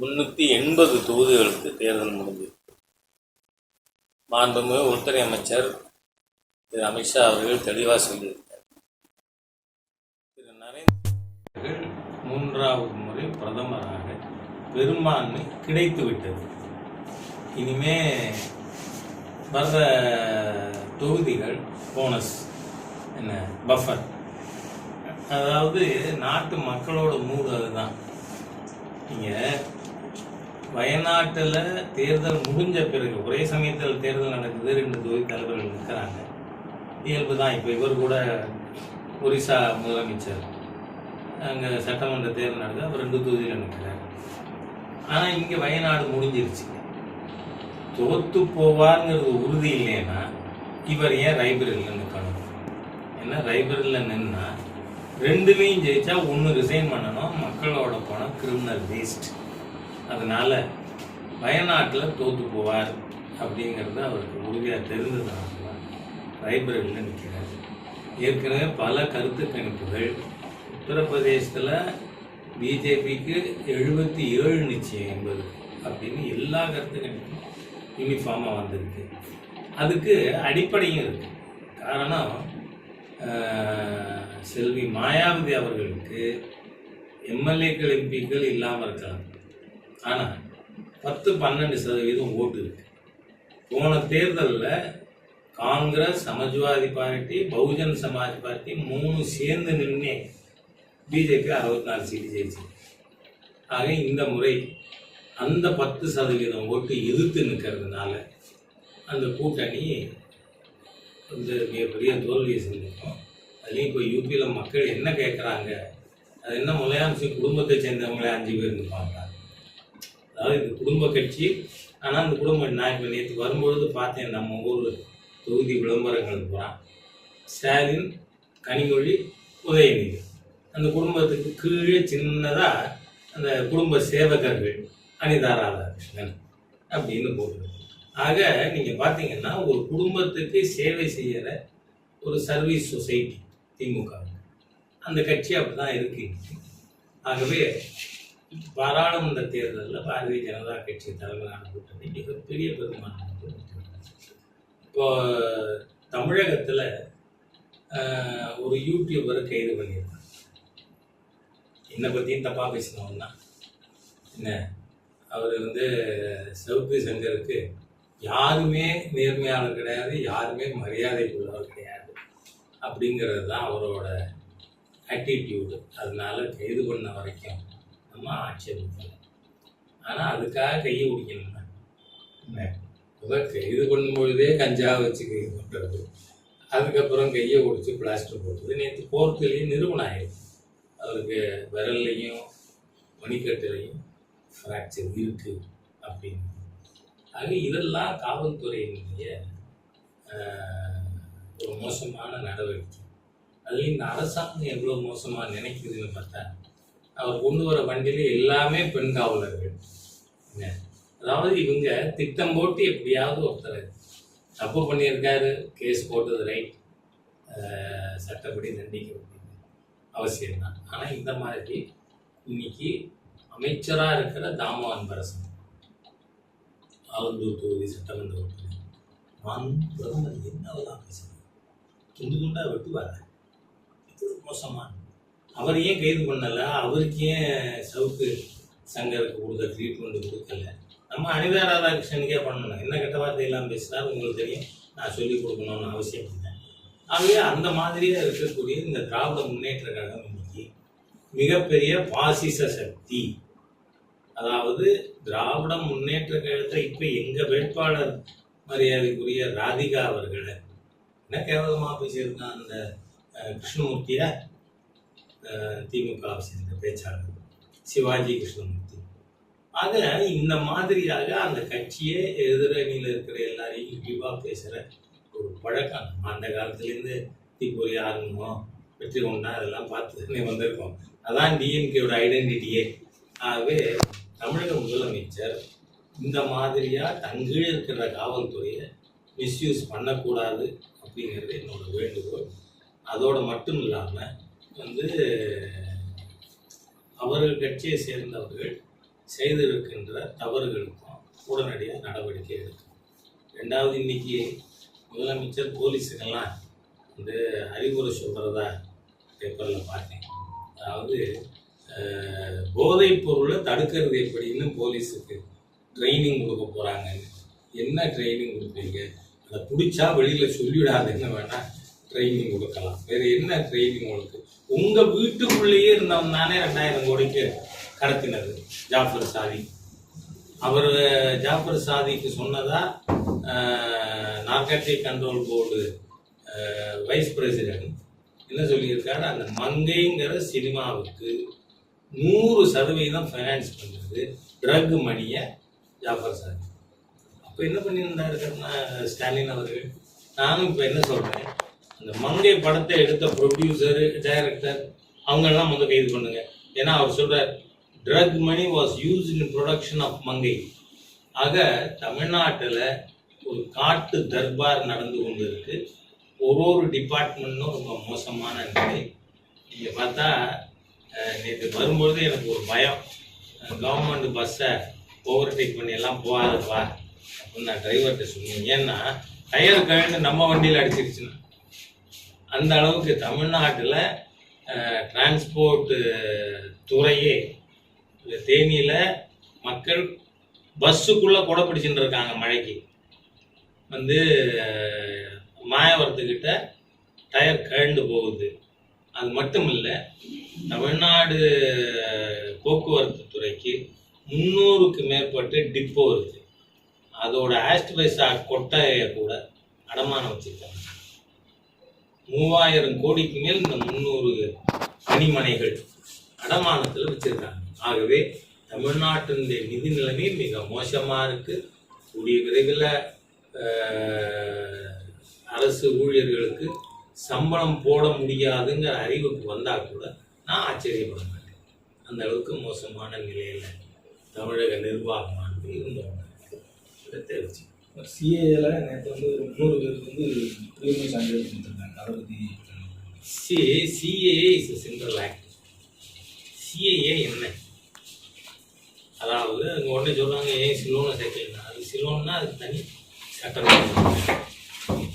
முன்னூற்றி எண்பது தொகுதிகளுக்கு தேர்தல் முடிஞ்சது. மாண்புமிகு உள்துறை அமைச்சர் திரு அமித்ஷா அவர்கள் தெளிவாக சொல்லியிருக்கார் திரு நரேந்திர மூன்றாவது முறை பிரதமராக பெரும்பான்மை கிடைத்து விட்டது. இனிமே வர்ற தொகுதிகள் போனஸ் என்ன பஃபர். அதாவது நாட்டு மக்களோட மூடு அதுதான். நீங்கள் வயநாட்டில் தேர்தல் முடிஞ்ச பிறகு ஒரே சமயத்தில் தேர்தல் நடக்குது ரெண்டு தொகுதி தலைவர்கள் நிற்கிறாங்க. இயல்பு தான். இப்போ இவர் கூட ஒரிசா முதலமைச்சர் அங்கே சட்டமன்ற தேர்தல் நடக்குது அவர் ரெண்டு தொகுதியில் நிற்கிறார். ஆனால் இங்கே வயநாடு முடிஞ்சிருச்சு. தோத்து போவார்ங்கிறது உறுதி இல்லைன்னா இவர் ஏன் ரைபரில் நிற்கணும் ஏன்னா ரைபரில் நின்னா ரெண்டுலேயும் ஜெயிச்சா ஒன்று ரிசைன் பண்ணணும் மக்களோட போனால் கிரிமினல் வேஸ்ட் அதனால வயநாட்டில் தோத்து போவார் அப்படிங்கிறது அவருக்கு உறுதியாக தெரிந்ததுனால தான் ரைபரில் நிற்கிறார். ஏற்கனவே பல கருத்து கணிப்புகள். உத்தரப்பிரதேசத்தில் பிஜேபிக்கு எழுபத்தி ஏழு நிச்சயம் என்பது அப்படின்னு எல்லா கருத்து கணிப்பும் யூனிஃபார்மாக வந்திருக்கு. அதுக்கு அடிப்படையும் இருக்குது காரணம் செல்வி மாயாவதி அவர்களுக்கு எம்எல்ஏக்கள் எம்பிக்கள் இல்லாமல் இருக்கலாம். ஆனால் பத்து பன்னெண்டு சதவீதம் ஓட்டு இருக்கு. போன தேர்தலில் Congress Samajwadi party Bahujan Samaj party மூணு சேர்ந்து நின்று பிஜேபி அறுபத்தி நாலு சீட்டு ஜெயிச்சு. ஆக இந்த முறை அந்த பத்து சதவீதம் ஓட்டு எதிர்த்து நிற்கிறதுனால அந்த கூட்டணி வந்து மிகப்பெரிய தோல்வியை செஞ்சிருக்கோம் அதுலேயும் இப்போ யூபியில் மக்கள் என்ன கேட்குறாங்க அது என்ன முலையாம்சி குடும்பத்தை சேர்ந்தவங்களே அஞ்சு பேர் இருப்பாங்க அதாவது இது குடும்ப கட்சி. ஆனால் அந்த குடும்பம் நான் இப்போ நேற்று வரும்பொழுது பார்த்தேன் நம்ம ஊர் தொகுதி விளம்பரங்கள் போகிறான் ஸ்டாலின் கனிமொழி உதயநிதி. அந்த குடும்பத்துக்கு கீழே சின்னதாக அந்த குடும்ப சேவகர்கள் அனிதா ராதாகிருஷ்ணன் அப்படின்னு போடுது ஆக நீங்கள் பார்த்தீங்கன்னா ஒரு குடும்பத்துக்கு சேவை செய்கிற ஒரு சர்வீஸ் சொசைட்டி திமுக அந்த கட்சி அப்படி தான் இருக்கு ஆகவே பாராளுமன்ற தேர்தலில் பாரதிய ஜனதா கட்சி தலைமையிலான கூட்டணி மிகப்பெரிய பெரும்பான்மை இப்போ தமிழகத்தில் ஒரு யூடியூபரை கைது பண்ணியிருக்காங்க. என்னை பற்றியும் தப்பாக பேசினோம்னா என்ன? அவர் வந்து சவுக்கு சங்கருக்கு யாருமே நேர்மையாளர் கிடையாது யாருமே மரியாதைக்குள்ளவர் கிடையாது. அப்படிங்கிறது தான் அவரோட ஆட்டிடியூடு அதனால கைது பண்ண வரைக்கும் நம்ம ஆட்சேபிக்கல. ஆனால் அதுக்காக கையை பிடிக்கணும்னா முதல் கைது பண்ணும்பொழுதே கஞ்சா வச்சு பண்ணுறது அதுக்கப்புறம் கையை பிடிச்சி பிளாஸ்டர் போட்டது நேற்று கோர்ட்டுலேயும் நிறுவனம் ஆயிடுச்சு. அவருக்கு விரல்லையும் மணிக்கட்டுலையும் ஃப்ராக்சர் இருக்கு அப்படின்னு. ஆக இதெல்லாம் காவல்துறையினுடைய ஒரு மோசமான நடவடிக்கை. அதுலேயும் இந்த அரசாங்கம் எவ்வளோ மோசமாக நினைக்குதுன்னு பார்த்தா அவர் கொண்டு வர வண்டியில எல்லாமே பெண் காவலர்கள். என்ன? அதாவது இவங்க திட்டம் போட்டு எப்படியாவது ஒருத்தர் தப்பு பண்ணியிருக்காரு கேஸ் போட்டது ரைட் சட்டப்படி தண்டிக்க வேண்டியது அவசியம்தான். ஆனால் இந்த மாதிரி இன்னைக்கு அமைச்சராக இருக்கிற தாமோ பரசன் ஆலந்தூர் தொகுதி சட்டமன்ற உறுப்பினர் நான் பிரதமர் என்னவெல்லாம் பேசுகிறேன் துண்டு துண்டாக வெட்டுவார? மோசமான அவர் ஏன் கைது பண்ணலை? அவருக்கு ஏன் சவுக்கு சங்கருக்கு கொடுத்த ட்ரீட்மெண்ட் கொடுக்கல? நம்ம அனிதா ராதாகிருஷ்ணனுக்கே பண்ணணும். என்ன கெட்ட வார்த்தை எல்லாம் உங்களுக்கு தெரியும். நான் சொல்லி கொடுக்கணும்னு அவசியம் இல்லை. ஆகவே அந்த மாதிரியே இருக்கக்கூடிய இந்த திராவிட முன்னேற்ற கழகம் இன்னைக்கு மிகப்பெரிய பாசிச சக்தி அதாவது திராவிட முன்னேற்ற கழகத்தை இப்போ எங்கள் வேட்பாளர் மரியாதைக்குரிய ராதிகா அவர்களை என்ன கேவலமாக பேசியிருக்கான் அந்த கிருஷ்ணமூர்த்தியை? திமுக சேர்ந்த பேச்சாளர் சிவாஜி கிருஷ்ணமூர்த்தி. ஆக இந்த மாதிரியாக அந்த கட்சியே எதிரணியில் இருக்கிற எல்லாரையும் இழிவாக பேசுகிற ஒரு பழக்கம். அந்த காலத்துலேருந்து தீப்பொறி ஆரம்பம் வெற்றி கொண்டா அதெல்லாம் பார்த்து தானே வந்திருக்கோம். அதான் டிஎம்கேயோட ஐடென்டிட்டியே ஆகவே தமிழக முதலமைச்சர் இந்த மாதிரியாக தங்கீழ இருக்கிற காவல்துறையை மிஸ்யூஸ் பண்ணக்கூடாது அப்படிங்கிறது என்னோட வேண்டுகோள். அதோட மட்டும் இல்லாமல் வந்து அவர்கள் கட்சியை சேர்ந்தவர்கள் செய்திருக்கின்ற தவறுகளுக்கும் உடனடியாக நடவடிக்கை எடுக்கும். ரெண்டாவது இன்னைக்கு முதலமைச்சர் போலீஸுக்கெல்லாம் வந்து அறிவுரை சொல்கிறதா பேப்பரில் பார்த்தேன். அதாவது போதைப் பொருளை தடுக்கிறது எப்படின்னு போலீஸுக்கு ட்ரைனிங் கொடுக்க போகிறாங்கன்னு என்ன ட்ரைனிங் கொடுப்பீங்க? அதை பிடிச்சா வெளியில் சொல்லிவிடாதுன்னு வேணால் ட்ரைனிங் கொடுக்கலாம். வேறு என்ன ட்ரைனிங் உங்களுக்கு உங்க வீட்டுக்குள்ளேயே இருந்தவன் தானே ரெண்டாயிரம் கோடிக்கு கடத்தினது. ஜாஃபர் சாதி. அவர் ஜாஃபர் சாதிக்கு சொன்னதா narcotic control board vice president என்ன சொல்லியிருக்காரு? அந்த மங்கைங்கிற சினிமாவுக்கு நூறு சதவீதம் ஃபைனான்ஸ் பண்ணுறது ட்ரக் மணியை ஜாஃபர் சாதி. அப்போ என்ன பண்ணியிருந்தாரு ஸ்டாலின் அவர்கள்? நானும் இப்போ என்ன சொல்கிறேன் இந்த மங்கை படத்தை எடுத்த ப்ரொடியூசரு டைரக்டர் அவங்கெல்லாம் வந்து கைது பண்ணுங்க. ஏன்னா அவர் சொல்றார் drug money was used in production of Mangai ஆக தமிழ்நாட்டில் ஒரு காட்டு தர்பார் நடந்து கொண்டு இருக்கு ஒரு ஒரு டிபார்ட்மெண்ட்டும் ரொம்ப மோசமான நிலை. நீங்கள் பார்த்தா நேற்று வரும்பொழுது எனக்கு ஒரு பயம். கவர்மெண்ட் பஸ்ஸை ஓவர்டேக் பண்ணி எல்லாம் போகாதப்பா அப்படின்னு நான் டிரைவர்கிட்ட சொன்னேன். ஏன்னா டயர் கழண்டு நம்ம வண்டியில் அடிச்சிருச்சுன்னா. அந்த அளவுக்கு தமிழ்நாட்டில் டிரான்ஸ்போர்ட் துறையே தேனியில் மக்கள் பஸ்ஸுக்குள்ளே கூட பிடிச்சிட்டு இருக்காங்க மழைக்கு. வந்து மாயவரத்துக்கிட்ட டயர் கழண்டு போகுது. அது மட்டும் இல்லை தமிழ்நாடு போக்குவரத்து துறைக்கு முந்நூறுக்கு மேற்பட்டு டிப்போ இருக்குது அதோட ஆஸ்ட்வைசா கொட்டையை கூட அடமானம் வச்சுருக்காங்க. மூவாயிரம் கோடிக்கு மேல் இந்த முந்நூறு பணிமனைகள் அடமானத்தில் வச்சிருக்காங்க. ஆகவே தமிழ்நாட்டினுடைய நிதி நிலைமை மிக மோசமாக இருக்குது கூடிய விரைவில் அரசு ஊழியர்களுக்கு சம்பளம் போட முடியாதுங்கிற அறிவுக்கு வந்தால் கூட நான் ஆச்சரியப்பட மாட்டேன். அந்த அளவுக்கு மோசமான நிலையில் தமிழக நிர்வாகமானது இருந்தோம். தெரிவிச்சு சிஏல நேற்று வந்து ஒரு முந்நூறு பேருக்கு வந்து குடியுரிமை சான்றிதழ் கொடுத்துருக்காங்க அதை பற்றி CA CAA is central act CAA என்ன அதாவது அங்கே உடனே சொல்கிறாங்க ஏன் சிலோனை சேர்க்கலன்னா? அது சிலோன்னா அது தனி சட்டம்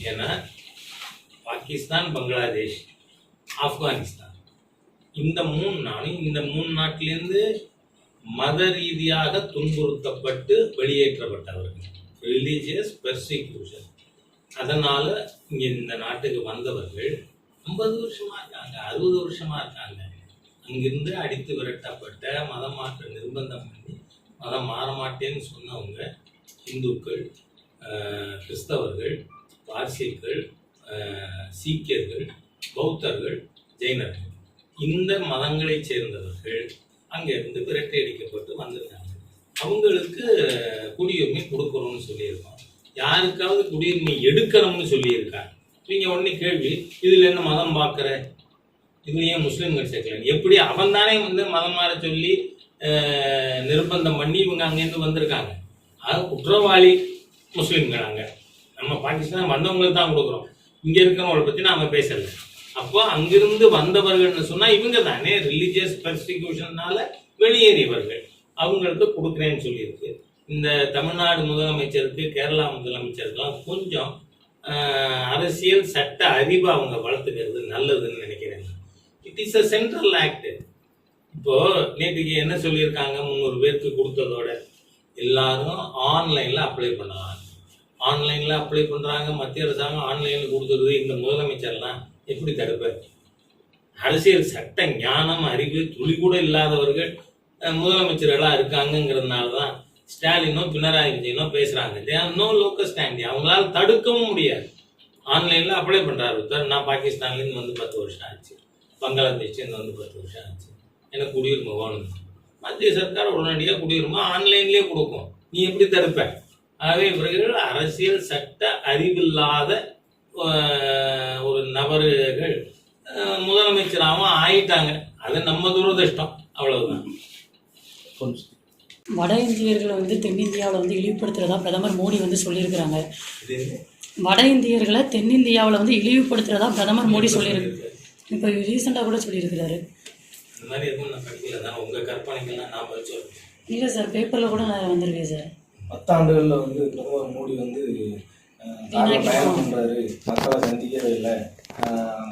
ஏன்னா பாகிஸ்தான் பங்களாதேஷ் ஆப்கானிஸ்தான். இந்த மூணு நாளும் இந்த மூணு நாட்டிலேருந்து மத ரீதியாக துன்புறுத்தப்பட்டு வெளியேற்றப்பட்டவர்கள். ரிலீஜியஸ் பெர்சிக்யூஷன் அதனால இங்க இந்த நாட்டுக்கு வந்தவர்கள் ஐம்பது வருஷமா இருக்காங்க அறுபது வருஷமா இருக்காங்க. அங்கிருந்து அடித்து விரட்டப்பட்ட மதம் மாற்ற நிர்பந்தம் பண்ணி மதம் மாற மாட்டேன்னு சொன்னவங்க இந்துக்கள் கிறிஸ்தவர்கள் பார்சிகள் சீக்கியர்கள் பௌத்தர்கள் ஜெயினர்கள் இந்த மதங்களைச் சேர்ந்தவர்கள் அங்கிருந்து விரட்டி அடிக்கப்பட்டு வந்திருக்காங்க. அவங்களுக்கு குடியுரிமை கொடுக்கணும்னு சொல்லியிருக்கோம். யாருக்காவது குடியுரிமை எடுக்கணும்னு சொல்லியிருக்காங்க. நீங்கள் உடனே கேள்வி இதில் என்ன மதம் பார்க்குற? இது ஏன் முஸ்லீம்கள் சேர்க்கல எப்படி அவன் தானே வந்து மதம் மாற சொல்லி நிர்பந்தம் பண்ணி இவங்க அங்கேருந்து வந்திருக்காங்க. அது குற்றவாளி முஸ்லீம்களாங்க. நம்ம பாகிஸ்தான் வந்தவங்களுக்கு தான் கொடுக்குறோம். இங்கே இருக்கிறவங்களை பற்றி நாம பேசலை. அப்போ அங்கிருந்து வந்தவர்கள்னு சொன்னால் இவங்க தானே ரிலீஜியஸ் பெர்சிக்யூஷன்னால வெளியேறியவர்கள். அவங்களுக்கு கொடுக்குறேன்னு சொல்லியிருக்கு. இந்த தமிழ்நாடு முதலமைச்சருக்கு கேரளா முதலமைச்சருக்கெல்லாம் கொஞ்சம் அரசியல் சட்ட அறிவை அவங்க வளர்த்துக்கிறது நல்லதுன்னு நினைக்கிறேன் it is a central act இப்போ நேற்றுக்கு என்ன சொல்லியிருக்காங்க? முந்நூறு பேருக்கு கொடுத்ததோட எல்லாரும் ஆன்லைன்ல அப்ளை பண்ணுவாங்க ஆன்லைன்ல அப்ளை பண்றாங்க. மத்திய அரசாங்கம் ஆன்லைன்ல கொடுத்துருது இந்த முதலமைச்சர்லாம் எப்படி தடுப்பார் அரசியல் சட்ட ஞானம் அறிவு துளி கூட இல்லாதவர்கள் அஹ், முதலமைச்சர்களா இருக்காங்கங்கிறதுனால தான் ஸ்டாலினோ பினராயி விஜயனோ பேசுறாங்க. நோ லோக்கல் ஸ்டாண்டி அவங்களால தடுக்கவும் முடியாது. ஆன்லைன்ல அப்ளை பண்றாரு ஒருத்தர். நான் பாகிஸ்தான்லேருந்து வந்து பத்து வருஷம் ஆச்சு. பங்களாதேஷ்லேருந்து வந்து பத்து வருஷம் ஆச்சு. எனக்கு குடியுரிமை வேணும். மத்திய சர்க்கார் உடனடியாக குடியுரிமை ஆன்லைன்லேயே கொடுக்கும். நீ எப்படி தடுப்ப? ஆகவே இவர்கள் அரசியல் சட்ட அறிவில்லாத ஒரு நபர்கள் முதலமைச்சராகவும் ஆயிட்டாங்க. அது நம்ம துரதிர்ஷ்டம். அவ்வளவுதான். வட இந்தியர்களை வந்து தென்னிந்தியாவில் வந்து இழிவுபடுத்துறதா பிரதமர் மோடி வந்து சொல்லியிருக்கிறாங்க. வட இந்தியர்களை தென்னிந்தியாவில் வந்து இழிவுபடுத்துறதா பிரதமர் மோடி சொல்லியிருக்கு இப்போ ரீசெண்டாக கூட சொல்லியிருக்கிறாரு. இந்த மாதிரி எதுவும் நான் படிக்கல. தான் உங்கள் கற்பனைக்கெல்லாம் நான் பதில் சொல்றேன். இல்லை சார் பேப்பரில் கூட நான் வந்திருக்கேன் சார் பத்தாண்டுகளில் வந்து பிரதமர் மோடி வந்து பயணம் பண்றாரு. மக்களை சந்திக்கவே இல்லை.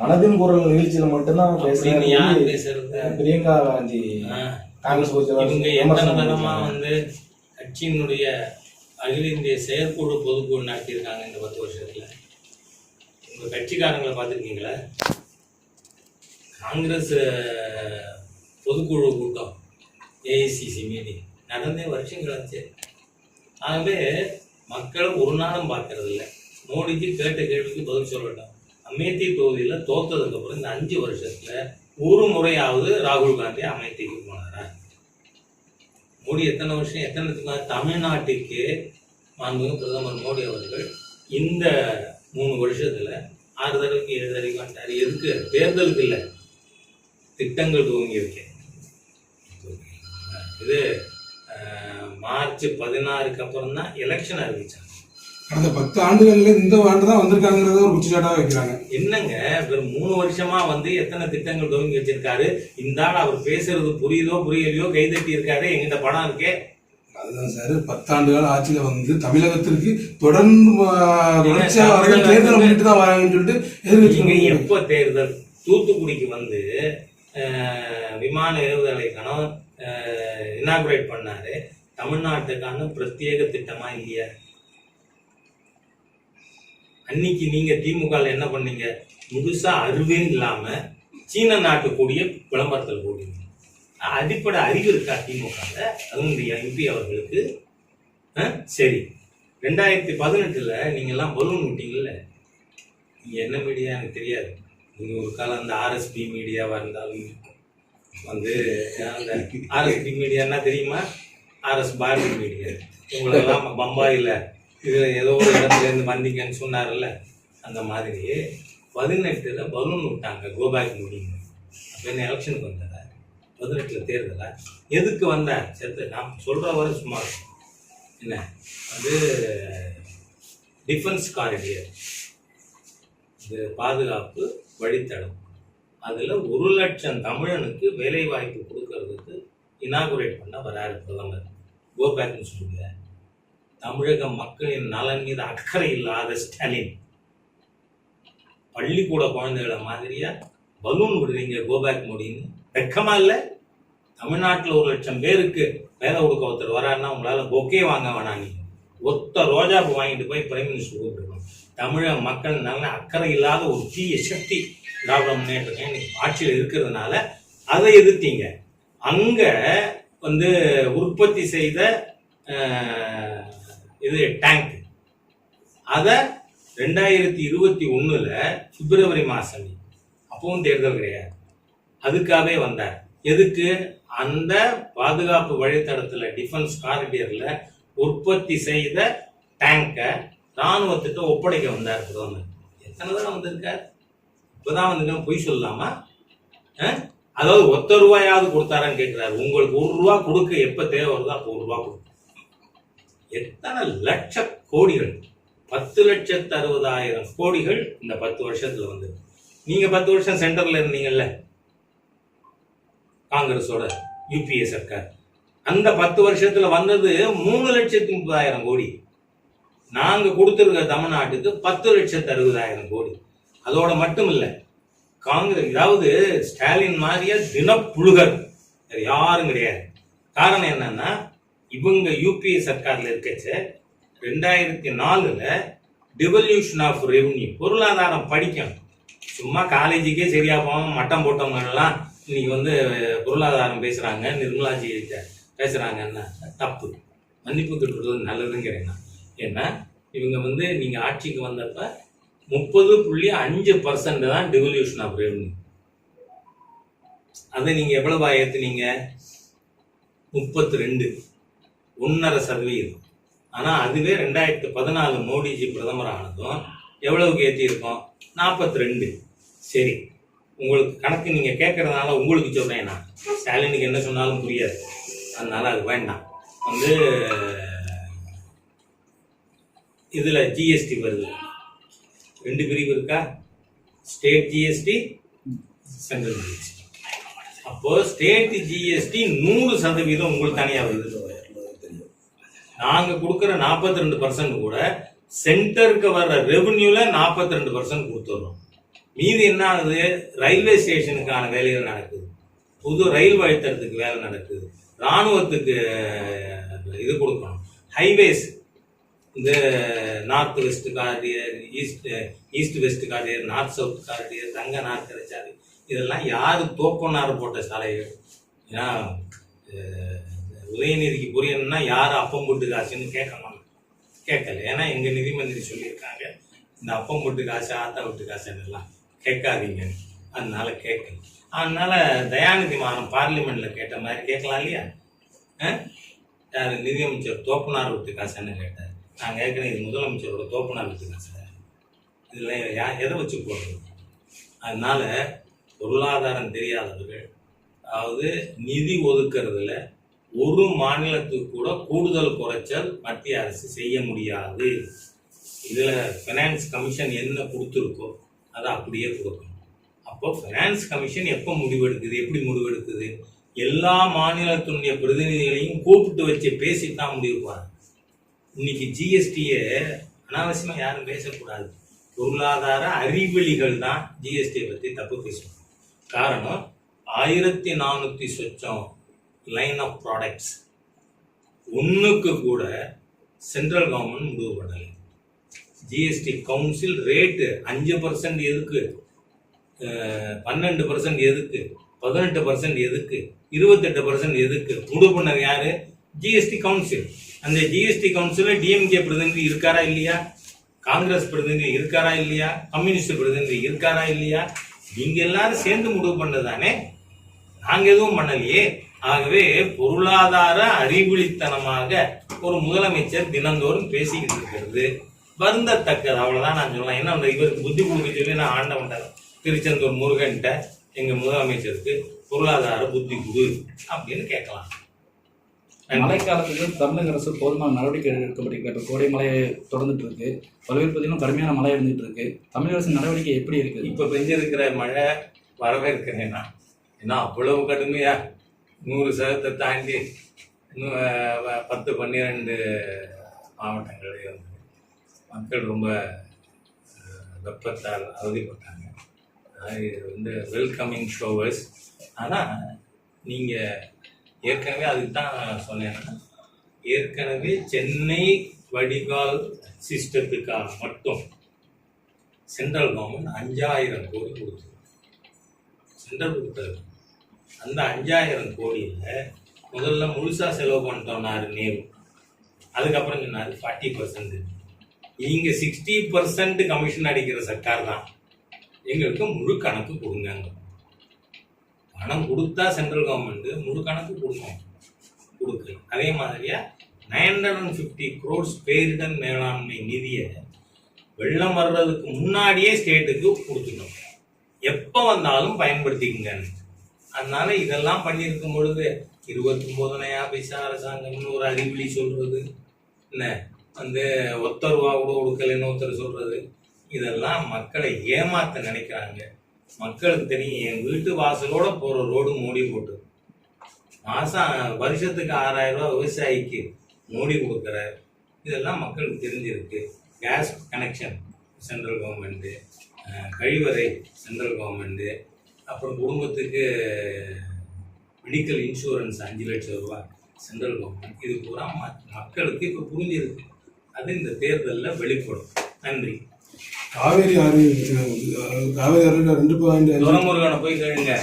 மனதின் குரல் நிகழ்ச்சியில மட்டும்தான் பேசுறது? பிரியங்கா காந்தி. இவங்க தரமா பண்ணிருக்காங்க. வந்து கட்சியினுடைய அகில இந்திய செயற்குழு பொதுக்குழு நடத்தியிருக்காங்க இந்த பத்து வருஷத்துல? உங்க கட்சிக்காரங்களை பார்த்துருக்கீங்களா? காங்கிரஸ் பொதுக்குழு கூட்டம் ஏஐசிசி மீட்டிங் நடந்தே வருஷம் கழிச்சு ஆகவே மக்கள் ஒரு நாளும் பார்க்கறது இல்லை மோடிஜி கேட்ட கேள்விக்கு பதில் சொல்லட்டும். அமேத்தி தொகுதியில தோத்ததுக்கு அப்புறம் இந்த அஞ்சு வருஷத்துல ஒரு முறையாவது ராகுல் காந்தி அமைதிக்கு போனாரா மோடி எத்தனை வருஷம் எத்தனை தமிழ்நாட்டுக்கு மாண்புமிகு பிரதமர் மோடி அவர்கள் இந்த மூணு வருஷத்தில் ஆறு தடவைக்கு ஏழு தடவைக்கு வந்துட்டாரு. எதுக்கு? தேர்தலுக்கு இல்லை. திட்டங்கள் துவங்கி இருக்கேன் இது மார்ச் பதினாறுக்கு அப்புறம் தான் எலெக்ஷன் அறிவித்தாங்க கடந்த பத்து ஆண்டுகள்ல இந்த ஆண்டு தான் வந்திருக்காங்கிறத ஒரு குற்றச்சாட்டாக வைக்கிறாங்க. என்னங்க இவர் மூணு வருஷமா வந்து எத்தனை திட்டங்கள் துவங்கி வச்சிருக்காரு? இந்த ஆள் அவர் பேசுறது புரியுதோ புரியலையோ கைதட்டி இருக்காரு எங்கிட்ட படம் இருக்கே? அதுதான் சார் பத்தாண்டுகள் ஆட்சியில வந்து தமிழகத்திற்கு தொடர்ந்து ஆஹ், தொடர்ச்சியா ஏங்க, வராங்க தேர்தல் முன்னிட்டு தான் வராங்கன்னு சொல்லிட்டு நீங்க எதிர்கட்சி எப்ப தேர்தல்? தூத்துக்குடிக்கு வந்து விமான ஏவுதலைக்கான இனாகுரேட் பண்ணாரு. தமிழ்நாட்டுக்கான பிரத்யேக திட்டமா இல்லையா? அன்னைக்கு நீங்க திமுக என்ன பண்ணீங்க? முழுசா அறிவே இல்லாம சீன நாட்டு கூடிய விளம்பரத்தில் போடுவீங்க அடிப்படை அறிவு இருக்கா திமுக அதுவும் எம்பி அவர்களுக்கு சரி. ரெண்டாயிரத்தி பதினெட்டுல நீங்க எல்லாம் பலூன் விட்டீங்கல்ல? நீங்க என்ன மீடியா எனக்கு தெரியாது. நீங்க ஒரு காலம் அந்த ஆர்எஸ்பி மீடியாவா இருந்தாலும் வந்து அந்த ஆர்எஸ்பி மீடியான்னா தெரியுமா? ஆர்எஸ் பாரதி மீடியா உங்களெல்லாம் பம்பாயில் இதில் ஏதோ ஒரு இடத்துல இருந்து வந்தீங்கன்னு சொன்னார்ல அந்த மாதிரி பதினெட்டில் பலூன் விட்டாங்க கோபேக் முடிங்க அப்போ என்ன எலெக்ஷனுக்கு வந்தார்? பதினெட்டில் தேர்தலா? எதுக்கு வந்தார்? செத்து நான் சொல்கிற வரை சும்மா இருக்கும். என்ன? வந்து டிஃபென்ஸ் காரிடியர் இது. பாதுகாப்பு வழித்தடம். அதில் ஒரு லட்சம் தமிழனுக்கு வேலை வாய்ப்பு கொடுக்கறதுக்கு இனாகுரேட் பண்ண வராரு பிரதமர். கோபேக்னு சொல்லுங்கள் தமிழக மக்களின் நலன் மீது அக்கறை இல்லாத ஸ்டாலின். பள்ளிக்கூட குழந்தைகளை மாதிரியா? பலூன் விடுறீங்க கோபேக் மோடின்னு. வெக்கமா இல்ல? தமிழ்நாட்டில் ஒரு லட்சம் பேருக்கு வேலை கொடுக்க ஒருத்தர் வராருன்னா உங்களால பொக்கே வாங்க வேணாம் ஒத்த ரோஜாப்பு வாங்கிட்டு போய் பிரைம் மினிஸ்டர் கூப்பிட்டுருக்கோம் தமிழக மக்கள் நல்ல அக்கறை இல்லாத ஒரு தீய சக்தி திராவிட முன்னேற்றம் இன்னைக்கு ஆட்சியில் இருக்கிறதுனால அதை எதிர்த்தீங்க. அங்க வந்து உற்பத்தி செய்த இது டேங்க் அதை ரெண்டாயிரத்தி இருபத்தி ஒன்றில் பிப்ரவரி மாதம் அப்பவும் தேர்தல் கிடையாது. அதுக்காகவே வந்தார். எதுக்கு? அந்த பாதுகாப்பு வழித்தடத்தில் டிஃபென்ஸ் காரிடியர்ல உற்பத்தி செய்த டேங்கை இராணுவத்திட்ட ஒப்படைக்க வந்தார் பிரதமர். எத்தனை தடவை வந்திருக்கார்? இப்போதான் வந்து பொய் சொல்லலாமா? அதாவது ஒத்த ரூபாயாவது கொடுத்தாரான்னு கேட்குறாரு உங்களுக்கு ஒரு ரூபா கொடுக்க எப்போ தேவை வருதோ அப்போ ஒரு ரூபா கொடுக்கும் எத்தனை லட்ச கோடிகள்? பத்து லட்சத்து அறுபதாயிரம் கோடிகள் இந்த பத்து வருஷத்துல வந்து. நீங்க பத்து வருஷம் சென்டர்ல இருந்தீங்கல்ல? காங்கிரஸோட யூபிஏ சர்க்கார். அந்த பத்து வருஷத்துல வந்தது மூணு லட்சத்தி முப்பதாயிரம் கோடி. நாங்க கொடுத்துருக்க தமிழ்நாட்டுக்கு பத்து லட்சத்து அறுபதாயிரம் கோடி. அதோட மட்டும் இல்லை காங்கிரஸ் அதாவது ஸ்டாலின் மாதிரிய தினப்புழுகர். யாரும் கிடையாது. காரணம் என்னன்னா இவங்க யூபிஏ சர்க்காரில் இருக்கச்ச ரெண்டாயிரத்தி நாலில் டிவல்யூஷன் ஆஃப் ரெவன்யூ பொருளாதாரம் படிக்கணும். சும்மா காலேஜுக்கே சரியா போகாமல் மட்டம் போட்டவங்கலாம் இன்னைக்கு வந்து பொருளாதாரம் பேசுகிறாங்க நிர்மலாஜி பேசுகிறாங்கன்னா தப்பு. மன்னிப்பு கேட்டுறது நல்லதுங்கிறேன் நான். ஏன்னா இவங்க வந்து நீங்கள் ஆட்சிக்கு வந்தப்ப முப்பது புள்ளி அஞ்சு பர்சன்ட் தான் டிவல்யூஷன் ஆஃப் ரெவன்யூ அதை நீங்கள் எவ்வளவா ஏற்றுனீங்க முப்பத்தி ரெண்டு. ஒன்றரை சதவீதம் ஆனால் அதுவே ரெண்டாயிரத்து பதினாலு மோடிஜி பிரதமர் ஆனதும் எவ்வளவுக்கு ஏற்றியிருக்கோம் நாற்பத்தி ரெண்டு சரி. உங்களுக்கு கணக்கு நீங்கள் கேட்குறதுனால உங்களுக்கு சொல்கிறேன் நான். ஸ்டாலினுக்கு என்ன சொன்னாலும் புரியாது. அதனால் அது வேண்டாம். வந்து இதில் ஜிஎஸ்டி வருது. ரெண்டு பிரிவு இருக்கா? ஸ்டேட் ஜிஎஸ்டி சென்ட்ரல் ஜிஎஸ்டி அப்போது ஸ்டேட் ஜிஎஸ்டி நூறு சதவீதம் உங்களுக்கு தனியாக வருது. நாங்க கொடுக்குற 42% ரெண்டு பர்சன்ட் கூட சென்டருக்கு வர்ற ரெவன்யூவில் நாற்பத்தி ரெண்டு பர்சன்ட் கொடுத்துட்றோம் மீதி என்ன ஆகுது? ரயில்வே ஸ்டேஷனுக்கான வேலைகள் நடக்குது. புது ரயில் வழித்தடத்துக்கு வேலை நடக்குது. ராணுவத்துக்கு இது கொடுக்கணும். ஹைவேஸ் இந்த north west corridor east east west corridor north south corridor தங்க நாற்கரை சாலை இதெல்லாம் யார் தோப்பனார் போட்ட சாலைகள்? ஏன்னா உதயநிதிக்கு புரியணும்னா யார் அப்பம் போட்டு காசுன்னு கேட்கணும். கேட்கல. ஏன்னா எங்கள் நிதி மந்திரி சொல்லியிருக்காங்க இந்த அப்பம் போட்டு காசு ஆத்தா விட்டு காசுன்னெல்லாம் கேட்காதீங்க. அதனால கேட்கல அதனால தயாநிதி மாறன் பார்லிமெண்ட்டில் கேட்ட மாதிரி கேட்கலாம் இல்லையா? யார்? நிதியமைச்சர் தோப்பனார் விட்டு காசுன்னு கேட்டார்? நான் கேட்குறேன் இது முதலமைச்சரோட தோப்பனார் விட்டு காசு. இதில் யா எதை வச்சு போடுறது? அதனால் பொருளாதாரம் தெரியாதவர்கள் அதாவது நிதி ஒதுக்கிறதுல ஒரு மாநிலத்துக்கு கூட கூடுதல் குறைச்சல் மத்திய அரசு செய்ய முடியாது. இதில் ஃபினான்ஸ் கமிஷன் என்ன கொடுத்துருக்கோ அதை அப்படியே கொடுக்கணும். அப்போ ஃபினான்ஸ் கமிஷன் எப்போ முடிவெடுக்குது எப்படி முடிவெடுக்குது? எல்லா மாநிலத்தினுடைய பிரதிநிதிகளையும் கூப்பிட்டு வச்சு பேசித்தான் முடிவுப்பாங்க இன்னைக்கு ஜிஎஸ்டியை அனாவசியமாக யாரும் பேசக்கூடாது. பொருளாதார அறிவெளிகள் தான் ஜிஎஸ்டியை பற்றி தப்பு பேசணும் காரணம் ஆயிரத்தி நானூற்றி சொச்சம் லைன் ஆஃப் ப்ராடக்ட்ஸ் ஒன்றுக்கு கூட சென்ட்ரல் கவர்மெண்ட் முடிவு பண்ணலை. ஜிஎஸ்டி கவுன்சில் ரேட்டு அஞ்சு பர்சன்ட் எதுக்கு? பன்னெண்டு பர்சன்ட் எதுக்கு? பதினெட்டு பர்சன்ட் எதுக்கு? இருபத்தெட்டு பர்சன்ட் எதுக்கு? முடிவு பண்ணது யாரு? ஜிஎஸ்டி கவுன்சில் அந்த ஜிஎஸ்டி கவுன்சில்ல டிஎம்கே பிரதிநிதி இருக்காரா இல்லையா? காங்கிரஸ் பிரதிநிதி இருக்காரா இல்லையா? கம்யூனிஸ்ட் பிரதிநிதி இருக்காரா இல்லையா? நீங்க எல்லாரும் சேர்ந்து முடிவு பண்ணதானே? நாங்க எதுவும் பண்ணலையே. ஆகவே பொருளாதார அறிவுளித்தனமாக ஒரு முதலமைச்சர் தினந்தோறும் பேசிக்கிட்டு இருக்கிறது. வருந்தத்தக்கது. அவ்வளவுதான் நான் சொல்லலாம் என்ன அந்த இவருக்கு புத்தி கொடுக்க சொல்லி நான் ஆண்டவன்ட்ட திருச்செந்தூர் முருகன்ட்ட எங்க முதலமைச்சருக்கு பொருளாதார புத்தி கொடு அப்படின்னு கேட்கலாம். மழைக்காலத்துக்கு தமிழக அரசு போதுமான நடவடிக்கை எடுக்கப்பட்டிருக்கு. இப்போ கோடை மழை தொடர்ந்துட்டு இருக்கு. பல்வேறு பகுதியிலும் கடுமையான மழை இருந்துட்டு இருக்கு. தமிழக அரசின் நடவடிக்கை எப்படி இருக்குது? இப்ப பெஞ்சிருக்கிற மழை வரவேற்கிறேன் நான். ஏன்னா அவ்வளவு கடுமையா நூறு சதத்தை தாண்டி இன்னும் பத்து பன்னிரெண்டு மாவட்டங்களில் வந்து மக்கள் ரொம்ப வெப்பத்தால் அவதிப்பட்டாங்க. இது வந்து வெல்கமிங் ஷோவர்ஸ் ஆனால் நீங்கள் ஏற்கனவே அதுக்கு தான் சொன்னேன். ஏற்கனவே சென்னை வடிகால் சிஸ்டத்துக்காக மட்டும் சென்ட்ரல் கவர்மெண்ட் அஞ்சாயிரம் கோடி கொடுத்தது சென்ட்ரல் கொடுத்தது. அந்த அஞ்சாயிரம் கோடியில் முதல்ல முழுசாக செலவு பண்ணிட்டோம்னாரு நேரு அதுக்கப்புறம் சொன்னார் ஃபார்ட்டி பர்சன்ட் இங்கே சிக்ஸ்டி பர்சன்ட் கமிஷன் அடிக்கிற சர்க்கார் தான். எங்களுக்கு முழு கணக்கு கொடுங்க பணம் கொடுத்தா சென்ட்ரல் கவர்மெண்ட்டு முழு கணக்கு கொடுக்கும். கொடுக்கு அதே மாதிரியா nine hundred and fifty crores பேரிடர் மேலாண்மை நிதியை வெள்ளம் வர்றதுக்கு முன்னாடியே ஸ்டேட்டுக்கு கொடுத்துட்டோம். எப்போ வந்தாலும் பயன்படுத்திக்கங்கன்னு. அதனால இதெல்லாம் பண்ணியிருக்கும் பொழுது இருபத்தி பைசா அரசாங்கம்னு ஒரு அறிவிலி சொல்றது? என்ன? வந்து ஒத்த ரூபா கூட கொடுக்கலன்னு ஒருத்தர் சொல்றது? இதெல்லாம் மக்களை ஏமாத்த நினைக்கிறாங்க. மக்களுக்கு தெரியும் என் வீட்டு வாசலோட போற ரோடு மூடி போட்டு. மாசம் வருஷத்துக்கு ஆறாயிரம் ரூபாய் விவசாயிக்கு மூடி கொடுக்குறாரு. இதெல்லாம் மக்களுக்கு தெரிஞ்சிருக்கு. கேஸ் கனெக்ஷன் சென்ட்ரல் கவர்மெண்ட்டு கழிவறை சென்ட்ரல் கவர்மெண்ட்டு அப்புறம் குடும்பத்துக்கு மெடிக்கல் இன்சூரன்ஸ் அஞ்சு லட்சம் ரூபாய் சென்ட்ரல் கவர்மெண்ட் இது பூரா மக்களுக்கு இப்போ புரிஞ்சிருக்கு. அது இந்த தேர்தலில் வெளிப்படும். நன்றி. காவேரி ஆறு காவேரி ஆறு ரெண்டு பாயிண்ட் துரமுருகனை போய் கேளுங்க.